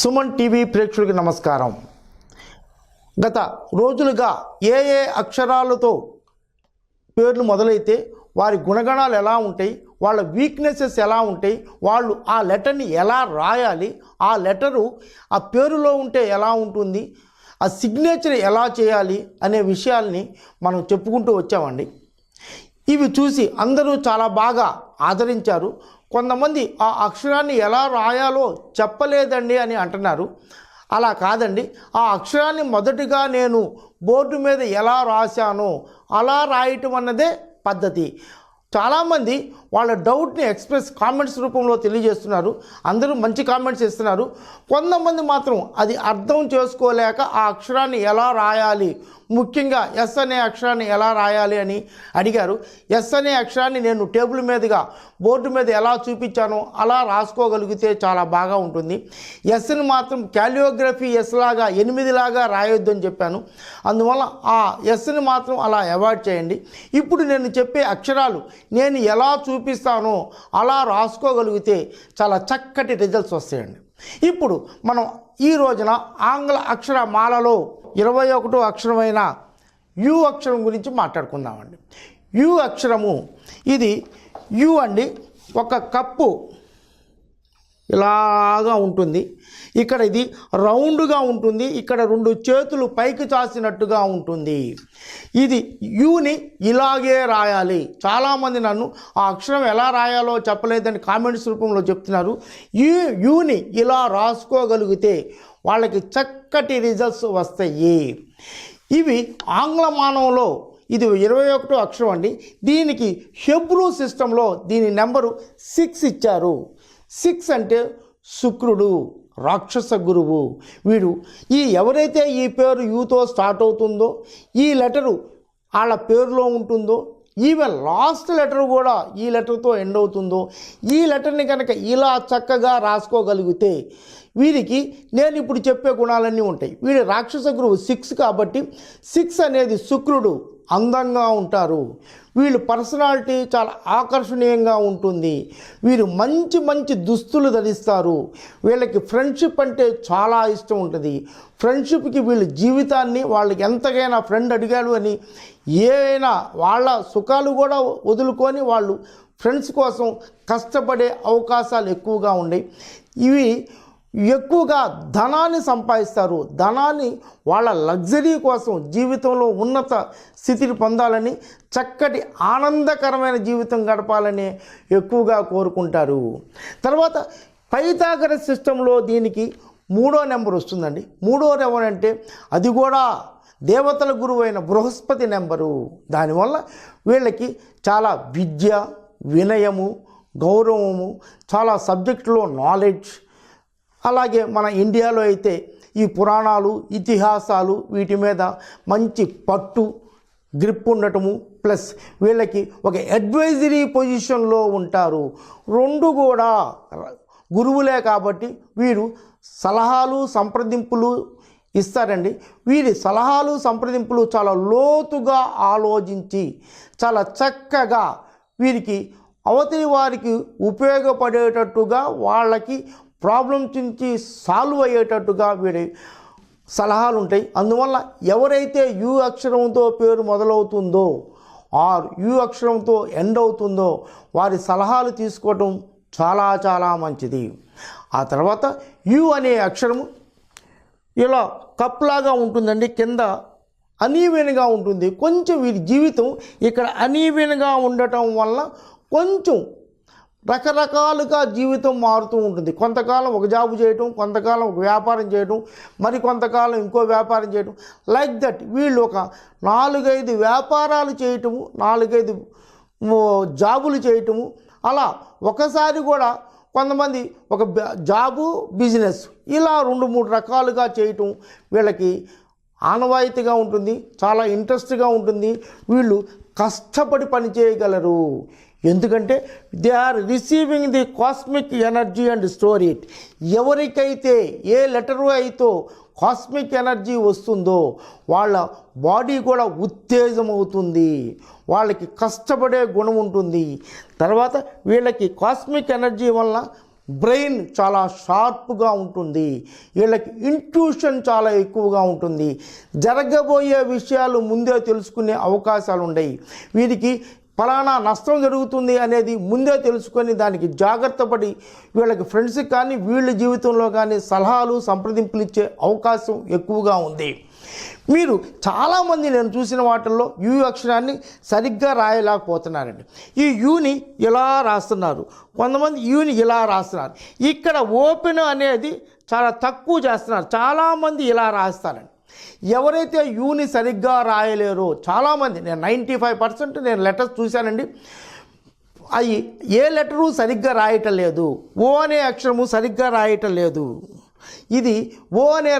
Suman TV ప్రేక్షకులకి నమస్కారం. గత రోజులుగా ఏ ఏ అక్షరాలతో పేర్లు మొదలైతే వారి గుణగణాలు ఎలా ఉంటాయి వాళ్ళ వీక్నెసెస్ ఎలా ఉంటాయి వాళ్ళు ఆ లెటర్ని ఎలా రాయాలి ఆ లెటరు ఆ పేరులో ఉంటే ఎలా ఉంటుంది ఆ సిగ్నేచర్ ఎలా చేయాలి అనే విషయాల్ని మనం చెప్పుకుంటూ వచ్చామండి. ఇవి చూసి అందరూ చాలా బాగా ఆదరించారు. కొంతమంది ఆ అక్షరాన్ని ఎలా రాయాలో చెప్పలేదండి అని అంటున్నారు. అలా కాదండి. ఆ అక్షరాన్ని మొదటిగా నేను బోర్డు మీద ఎలా రాశానో అలా రాయటం అన్నదే పద్ధతి. చాలామంది వాళ్ళ డౌట్ని ఎక్స్ప్రెస్ కామెంట్స్ రూపంలో తెలియజేస్తున్నారు. అందరూ మంచి కామెంట్స్ ఇస్తున్నారు. కొంతమంది మాత్రం అది అర్థం చేసుకోలేక ఆ అక్షరాన్ని ఎలా రాయాలి ముఖ్యంగా ఎస్ అనే అక్షరాన్ని ఎలా రాయాలి అని అడిగారు. ఎస్ అనే అక్షరాన్ని నేను టేబుల్ మీదుగా బోర్డు మీద ఎలా చూపించానో అలా రాసుకోగలిగితే చాలా బాగా ఉంటుంది. ఎస్ని మాత్రం క్యాలియోగ్రఫీ ఎస్ లాగా ఎనిమిదిలాగా రాయొద్దు అని చెప్పాను. అందువల్ల ఆ ఎస్ని మాత్రం అలా అవాయిడ్ చేయండి. ఇప్పుడు నేను చెప్పే అక్షరాలు నేను ఎలా చూపిస్తానో అలా రాసుకోగలిగితే చాలా చక్కటి రిజల్ట్స్ వస్తాయండి. ఇప్పుడు మనం ఈ రోజున ఆంగ్ల అక్షర మాలలో ఇరవై ఒకటో అక్షరమైన యు అక్షరం గురించి మాట్లాడుకుందామండి. యు అక్షరము ఇది యు అండి ఒక కప్పు ఇలాగా ఉంటుంది. ఇక్కడ ఇది రౌండ్గా ఉంటుంది. ఇక్కడ రెండు చేతులు పైకి చాసినట్టుగా ఉంటుంది. ఇది యూని ఇలాగే రాయాలి. చాలామంది నన్ను ఆ అక్షరం ఎలా రాయాలో చెప్పలేదని కామెంట్స్ రూపంలో చెప్తున్నారు. ఈ యూని ఇలా రాసుకోగలిగితే వాళ్ళకి చక్కటి రిజల్ట్స్ వస్తాయి. ఇవి ఆంగ్ల మానవంలో ఇది ఇరవై ఒకటో అక్షరం అండి. దీనికి హెబ్రూ సిస్టంలో దీని నెంబరు సిక్స్ ఇచ్చారు. సిక్స్ అంటే శుక్రుడు రాక్షస గురువు. వీడు ఈ ఎవరైతే ఈ పేరు యూతో స్టార్ట్ అవుతుందో ఈ లెటరు వాళ్ళ పేరులో ఉంటుందో ఈవెన్ లాస్ట్ లెటర్ కూడా ఈ లెటర్తో ఎండ్ అవుతుందో ఈ లెటర్ని కనుక ఇలా చక్కగా రాసుకోగలిగితే వీరికి నేను ఇప్పుడు చెప్పే గుణాలన్నీ ఉంటాయి. వీడి రాక్షస గురువు సిక్స్ కాబట్టి సిక్స్ అనేది శుక్రుడు. అందంగా ఉంటారు. వీళ్ళు పర్సనాలిటీ చాలా ఆకర్షణీయంగా ఉంటుంది. వీరు మంచి మంచి దుస్తులు ధరిస్తారు. వీళ్ళకి ఫ్రెండ్షిప్ అంటే చాలా ఇష్టం ఉంటుంది. ఫ్రెండ్షిప్కి వీళ్ళ జీవితాన్ని వాళ్ళకి ఎంతకైనా ఫ్రెండ్ అడిగాడు అని ఏవైనా వాళ్ళ సుఖాలు కూడా వదులుకొని వాళ్ళు ఫ్రెండ్స్ కోసం కష్టపడే అవకాశాలు ఎక్కువగా ఉన్నాయి ఇవి ఎక్కువగా ధనాన్ని సంపాదిస్తారు. ధనాన్ని వాళ్ళ లగ్జరీ కోసం జీవితంలో ఉన్నత స్థితిని పొందాలని చక్కటి ఆనందకరమైన జీవితం గడపాలని ఎక్కువగా కోరుకుంటారు. తర్వాత పైతాగర సిస్టంలో దీనికి మూడో నెంబర్ వస్తుందండి. మూడో నెంబర్ అంటే అది కూడా దేవతల గురువు అయిన బృహస్పతి నెంబరు. దానివల్ల వీళ్ళకి చాలా విద్య వినయము గౌరవము చాలా సబ్జెక్టులో నాలెడ్జ్ అలాగే మన ఇండియాలో అయితే ఈ పురాణాలు ఇతిహాసాలు వీటి మీద మంచి పట్టు గ్రిప్ ఉండటము ప్లస్ వీళ్ళకి ఒక అడ్వైజరీ పొజిషన్లో ఉంటారు. రెండు కూడా గురువులే కాబట్టి వీరు సలహాలు సంప్రదింపులు ఇస్తారండి. వీరి సలహాలు సంప్రదింపులు చాలా లోతుగా ఆలోచించి చాలా చక్కగా వీరికి అవతలి వారికి ఉపయోగపడేటట్టుగా వాళ్ళకి ప్రాబ్లమ్స్ నుంచి సాల్వ్ అయ్యేటట్టుగా వీడి సలహాలు ఉంటాయి అందువల్ల ఎవరైతే యు అక్షరంతో పేరు మొదలవుతుందో ఆర్ యు అక్షరంతో ఎండ్ అవుతుందో వారి సలహాలు తీసుకోవటం చాలా చాలా మంచిది. ఆ తర్వాత యు అనే అక్షరము ఇలా కప్లాగా ఉంటుందండి. కింద అనీవెన్గా ఉంటుంది. కొంచెం వీరి జీవితం ఇక్కడ అనీవెన్గా ఉండటం వల్ల కొంచెం రకరకాలుగా జీవితం మారుతూ ఉంటుంది. కొంతకాలం ఒక జాబు చేయటం కొంతకాలం ఒక వ్యాపారం చేయటం మరి కొంతకాలం ఇంకో వ్యాపారం చేయటం. లైక్ దట్ వీళ్ళు ఒక నాలుగైదు వ్యాపారాలు చేయటము నాలుగైదు జాబులు చేయటము అలా ఒకసారి కూడా కొంతమంది ఒక జాబు బిజినెస్ ఇలా రెండు మూడు రకాలుగా చేయటం వీళ్ళకి ఆనవాయితీగా ఉంటుంది చాలా ఇంట్రెస్ట్గా ఉంటుంది. వీళ్ళు కష్టపడి పని చేయగలరు. ఎందుకంటే they are receiving the cosmic energy and store it ఎవరికైతే ఏ లెటరు అయితే కాస్మిక్ ఎనర్జీ వస్తుందో వాళ్ళ బాడీ కూడా ఉత్తేజం అవుతుంది వాళ్ళకి కష్టపడే గుణం ఉంటుంది. తర్వాత వీళ్ళకి కాస్మిక్ ఎనర్జీ వల్ల బ్రెయిన్ చాలా షార్ప్గా ఉంటుంది. వీళ్ళకి ఇంట్యూషన్ చాలా ఎక్కువగా ఉంటుంది. జరగబోయే విషయాలు ముందే తెలుసుకునే అవకాశాలు ఉన్నాయి వీరికి ఫలానా నష్టం జరుగుతుంది అనేది ముందే తెలుసుకొని దానికి జాగ్రత్త పడి వీళ్ళకి ఫ్రెండ్స్కి కానీ వీళ్ళ జీవితంలో కానీ సలహాలు సంప్రదింపులు ఇచ్చే అవకాశం ఎక్కువగా ఉంది. మీరు చాలామంది నేను చూసిన వాటిల్లో యు అక్షరాన్ని సరిగ్గా రాయలేకపోతున్నారండి. ఈ యూని ఇలా రాస్తున్నారు. కొంతమంది యూని ఇలా రాస్తున్నారు. ఇక్కడ ఓపెన్ అనేది చాలా తక్కువ చేస్తున్నారు. చాలామంది ఇలా రాస్తారండి. ఎవరైతే యూని సరిగ్గా రాయలేరో చాలామంది నేను నైంటీ ఫైవ్ పర్సెంట్ నేను లెటర్స్ చూశానండి. అవి ఏ లెటరు సరిగ్గా రాయటం లేదు ఓ అనే అక్షరము సరిగ్గా రాయటం లేదు. ఇది ఓ అనే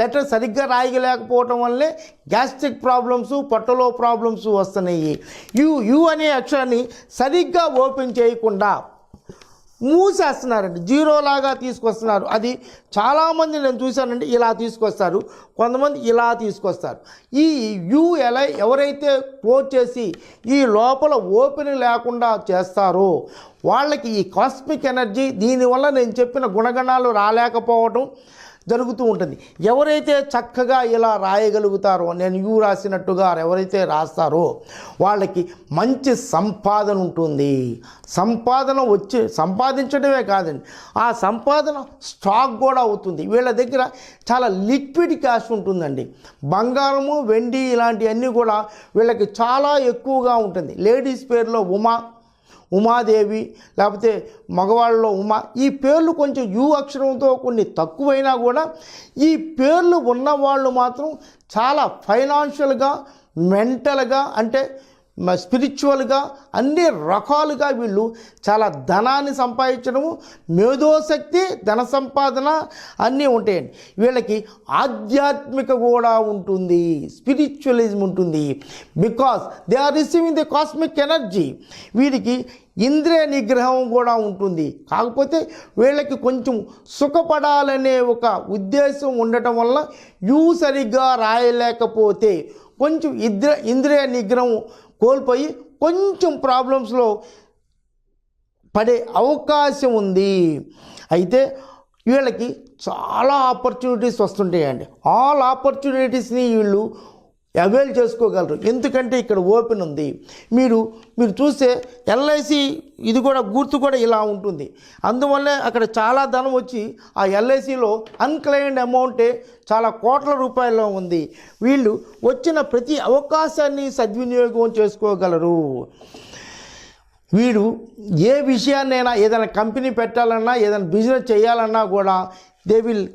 లెటర్ సరిగ్గా రాయలేకపోవటం వల్లే గ్యాస్ట్రిక్ ప్రాబ్లమ్స్ పొట్టలో ప్రాబ్లమ్స్ వస్తున్నాయి. యు యు అనే అక్షరాన్ని సరిగ్గా ఓపెన్ చేయకుండా మూసేస్తున్నారండి. జీరో లాగా తీసుకొస్తున్నారు. అది చాలామంది నేను చూశానండి ఇలా తీసుకొస్తారు. కొంతమంది ఇలా తీసుకొస్తారు. ఈ యు ఎలా ఎవరైతే క్లోజ్ చేసి ఈ లోపల ఓపెన్ లేకుండా చేస్తారో వాళ్ళకి ఈ కాస్మిక్ ఎనర్జీ దీనివల్ల నేను చెప్పిన గుణగణాలు రాలేకపోవటం జరుగుతూ ఉంటుంది. ఎవరైతే చక్కగా ఇలా రాయగలుగుతారో నేను యూ రాసినట్టుగా ఎవరైతే రాస్తారో వాళ్ళకి మంచి సంపాదన ఉంటుంది. సంపాదన వచ్చి సంపాదించడమే కాదండి. ఆ సంపాదన స్టాక్ కూడా అవుతుంది. వీళ్ళ దగ్గర చాలా లిక్విడ్ క్యాష్ ఉంటుందండి. బంగారము వెండి ఇలాంటివన్నీ కూడా వీళ్ళకి చాలా ఎక్కువగా ఉంటుంది. లేడీస్ పేరులో ఉమా ఉమాదేవి లేకపోతే మగవాళ్ళలో ఉమా ఈ పేర్లు కొంచెం యు అక్షరంతో కొన్ని తక్కువైనా కూడా ఈ పేర్లు ఉన్నవాళ్ళు మాత్రం చాలా ఫైనాన్షియల్గా మెంటల్గా అంటే స్పిరిచువల్గా అన్ని రకాలుగా వీళ్ళు చాలా ధనాన్ని సంపాదించడము మేధోశక్తి ధన సంపాదన అన్నీ ఉంటాయండి. వీళ్ళకి ఆధ్యాత్మిక కూడా ఉంటుంది స్పిరిచువలిజం ఉంటుంది. Because they are receiving the cosmic energy వీరికి ఇంద్రియ నిగ్రహం కూడా ఉంటుంది. కాకపోతే వీళ్ళకి కొంచెం సుఖపడాలనే ఒక ఉద్దేశం ఉండటం వల్ల యూ సరిగ్గా రాయలేకపోతే కొంచెం ఇద్ర ఇంద్రియ నిగ్రహం కోల్పోయి కొంచెం ప్రాబ్లమ్స్లో పడే అవకాశం ఉంది. అయితే వీళ్ళకి చాలా ఆపర్చునిటీస్ వస్తుంటాయండి. ఆల్ ఆపర్చునిటీస్ని వీళ్ళు అవైల్ చేసుకోగలరు. ఎందుకంటే ఇక్కడ ఓపెన్ ఉంది. మీరు మీరు చూస్తే ఎల్ఐసి ఇది కూడా గుర్తు కూడా ఇలా ఉంటుంది. అందువల్లే అక్కడ చాలా ధనం వచ్చి ఆ ఎల్ఐసిలో అన్క్లైమ్డ్ అమౌంటే చాలా కోట్ల రూపాయల్లో ఉంది. వీళ్ళు వచ్చిన ప్రతి అవకాశాన్ని సద్వినియోగం చేసుకోగలరు. వీడు ఏ విషయాన్నైనా ఏదైనా కంపెనీ పెట్టాలన్నా ఏదైనా బిజినెస్ చేయాలన్నా కూడా they will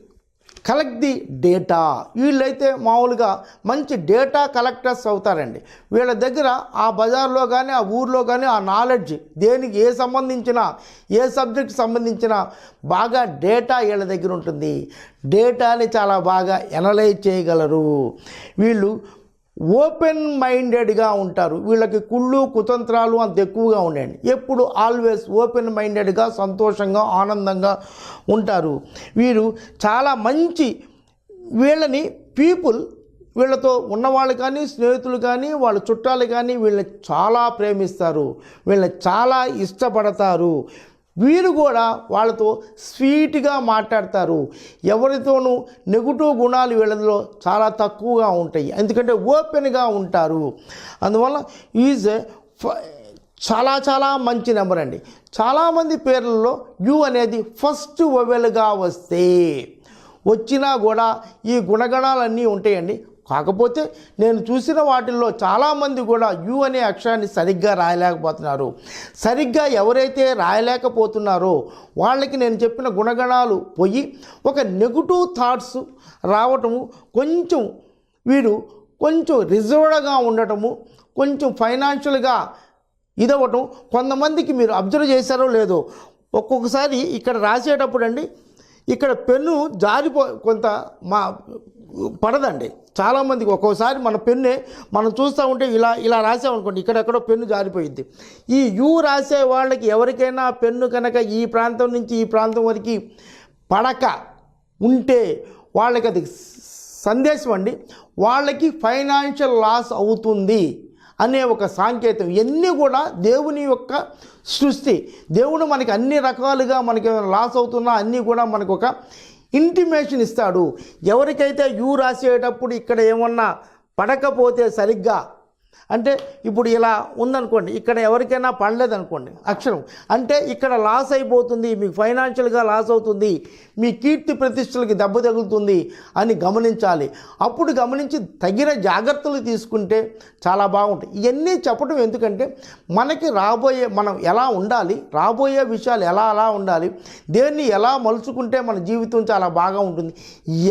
collect the data వీళ్ళైతే మామూలుగా మంచి డేటా కలెక్టర్స్ అవుతారండి. వీళ్ళ దగ్గర ఆ బజార్లో కానీ ఆ ఊర్లో కానీ ఆ నాలెడ్జ్ దేనికి ఏ సంబంధించిన ఏ సబ్జెక్ట్ సంబంధించిన బాగా డేటా వీళ్ళ దగ్గర ఉంటుంది. డేటాని చాలా బాగా ఎనలైజ్ చేయగలరు. వీళ్ళు ఓపెన్ మైండెడ్గా ఉంటారు. వీళ్ళకి కుళ్ళు కుతంత్రాలు అంత ఎక్కువగా ఉండండి ఎప్పుడు ఆల్వేస్ ఓపెన్ మైండెడ్గా సంతోషంగా ఆనందంగా ఉంటారు. వీరు చాలా మంచి వీళ్ళని పీపుల్ వీళ్ళతో ఉన్నవాళ్ళు కానీ స్నేహితులు కానీ వాళ్ళ చుట్టాలు కానీ వీళ్ళని చాలా ప్రేమిస్తారు. వీళ్ళని చాలా ఇష్టపడతారు. వీరు కూడా వాళ్ళతో స్వీట్గా మాట్లాడతారు. ఎవరితోనూ నెగిటివ్ గుణాలు వీళ్ళలో చాలా తక్కువగా ఉంటాయి. ఎందుకంటే ఓపెన్గా ఉంటారు. అందువల్ల ఈజ్ చాలా చాలా మంచి నెంబర్ అండి. చాలామంది పేర్లలో యు అనేది ఫస్ట్ వవెల్గా వస్తే వచ్చినా కూడా ఈ గుణగణాలన్నీ ఉంటాయండి. కాకపోతే నేను చూసిన వాటిల్లో చాలామంది కూడా యు అనే అక్షరాన్ని సరిగ్గా రాయలేకపోతున్నారు. సరిగ్గా ఎవరైతే రాయలేకపోతున్నారో వాళ్ళకి నేను చెప్పిన గుణగణాలు పోయి ఒక నెగిటివ్ థాట్స్ రావటము కొంచెం వీడు కొంచెం రిజర్వ్డ్గా ఉండటము కొంచెం ఫైనాన్షియల్గా ఇదవ్వటం కొంతమందికి మీరు అబ్జర్వ్ చేశారో లేదో ఒక్కొక్కసారి ఇక్కడ రాసేటప్పుడు అండి ఇక్కడ పెన్ను జారిపో కొంత మా పడదండి. చాలామందికి ఒక్కోసారి మన పెన్నే మనం చూస్తూ ఉంటే ఇలా ఇలా రాసామనుకోండి ఇక్కడెక్కడో పెన్ను జారిపోయింది ఈ యూ రాసే వాళ్ళకి ఎవరికైనా పెన్ను కనుక ఈ ప్రాంతం నుంచి ఈ ప్రాంతం వరకు పడక ఉంటే వాళ్ళకి అది సందేశం అండి. వాళ్ళకి ఫైనాన్షియల్ లాస్ అవుతుంది అనే ఒక సాంకేతం. ఇవన్నీ కూడా దేవుని యొక్క సృష్టి. దేవుడు మనకి అన్ని రకాలుగా మనకి లాస్ అవుతున్నా అన్నీ కూడా మనకు ఒక ఇంటిమేషన్ ఇస్తాడు. ఎవరికైతే యూ రాసేటప్పుడు ఇక్కడ ఏమన్నా పడకపోతే సరిగ్గా అంటే ఇప్పుడు ఇలా ఉందనుకోండి ఇక్కడ ఎవరికైనా పడలేదనుకోండి అక్షరం. అంటే ఇక్కడ లాస్ అయిపోతుంది మీకు ఫైనాన్షియల్గా లాస్ అవుతుంది మీ కీర్తి ప్రతిష్టలకి దెబ్బ తగులుతుంది అని గమనించాలి. అప్పుడు గమనించి తగిన జాగ్రత్తలు తీసుకుంటే చాలా బాగుంటాయి. ఇవన్నీ చెప్పడం ఎందుకంటే మనకి రాబోయే మనం ఎలా ఉండాలి రాబోయే విషయాలు ఎలా అలా ఉండాలి దేన్ని ఎలా మలుచుకుంటే మన జీవితం చాలా బాగా ఉంటుంది.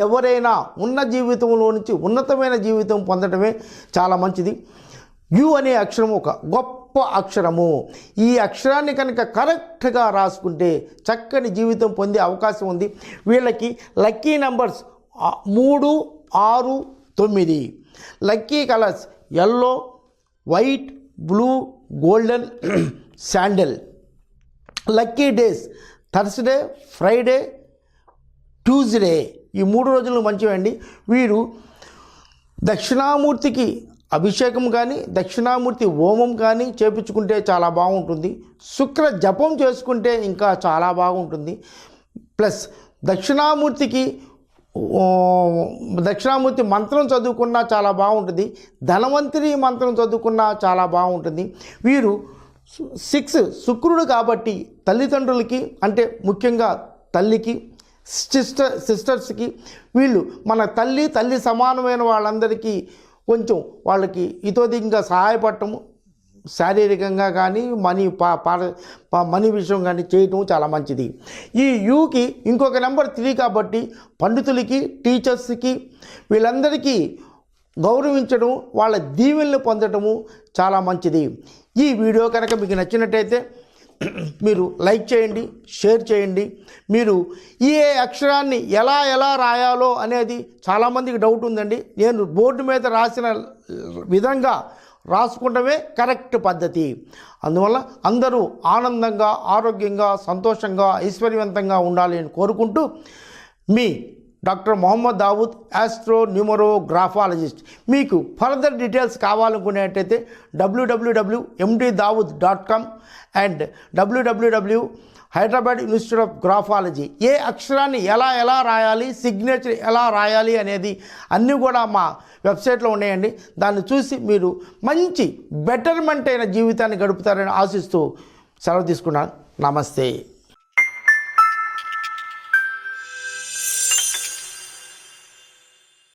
ఎవరైనా ఉన్న జీవితంలో నుంచి ఉన్నతమైన జీవితం పొందడమే చాలా మంచిది. యు అనే అక్షరం ఒక గొప్ప అక్షరము. ఈ అక్షరాన్ని కనుక కరెక్ట్గా రాసుకుంటే చక్కని జీవితం పొందే అవకాశం ఉంది. వీళ్ళకి లక్కీ నంబర్స్ మూడు ఆరు తొమ్మిది. Lucky colours yellow white blue golden sandal. Lucky days Thursday Friday Tuesday. ఈ మూడు రోజులు మంచివండి. వీరు దక్షిణామూర్తికి అభిషేకం కానీ దక్షిణామూర్తి హోమం కానీ చేపించుకుంటే చాలా బాగుంటుంది. శుక్ర జపం చేసుకుంటే ఇంకా చాలా బాగుంటుంది. ప్లస్ దక్షిణామూర్తికి దక్షిణామూర్తి మంత్రం చదువుకున్నా చాలా బాగుంటుంది. ధనవంతరి మంత్రం చదువుకున్నా చాలా బాగుంటుంది. వీరు సిక్స్ శుక్రుడు కాబట్టి తల్లిదండ్రులకి అంటే ముఖ్యంగా తల్లికి సిస్టర్ సిస్టర్స్కి వీళ్ళు మన తల్లి తల్లి సమానమైన వాళ్ళందరికీ కొంచెం వాళ్ళకి ఇతోధికంగా సహాయపడటము శారీరకంగా కానీ మనీ పా పా- మనీ విషయం కానీ చేయటం చాలా మంచిది. ఈ యూకి ఇంకొక నెంబర్ త్రీ కాబట్టి పండితులకి టీచర్స్కి వీళ్ళందరికీ గౌరవించడం వాళ్ళ దీవెనలు పొందటము చాలా మంచిది. ఈ వీడియో కనుక మీకు నచ్చినట్టయితే మీరు లైక్ చేయండి షేర్ చేయండి. మీరు ఈ అక్షరాన్ని ఎలా ఎలా రాయాలో అనేది చాలామందికి డౌట్ ఉందండి. నేను బోర్డు మీద రాసిన విధంగా రాసుకుంటమే కరెక్ట్ పద్ధతి. అందువల్ల అందరూ ఆనందంగా ఆరోగ్యంగా సంతోషంగా ఐశ్వర్యవంతంగా ఉండాలి అని కోరుకుంటూ మీ doctor Mohammed Dawood astro numerographologist మీకు further details కావాలనుకునేటైతే WWW MD Dawood dot com and WWW Hyderabad institute of graphology ఏ అక్షరాన్ని ఎలా ఎలా రాయాలి సిగ్నేచర్ ఎలా రాయాలి అనేది అన్నీ కూడా మా వెబ్సైట్లో ఉన్నాయండి. దాన్ని చూసి మీరు మంచి బెటర్మెంట్ అయిన జీవితాన్ని గడుపుతారని ఆశిస్తూ సెలవు తీసుకున్నాను. నమస్తే.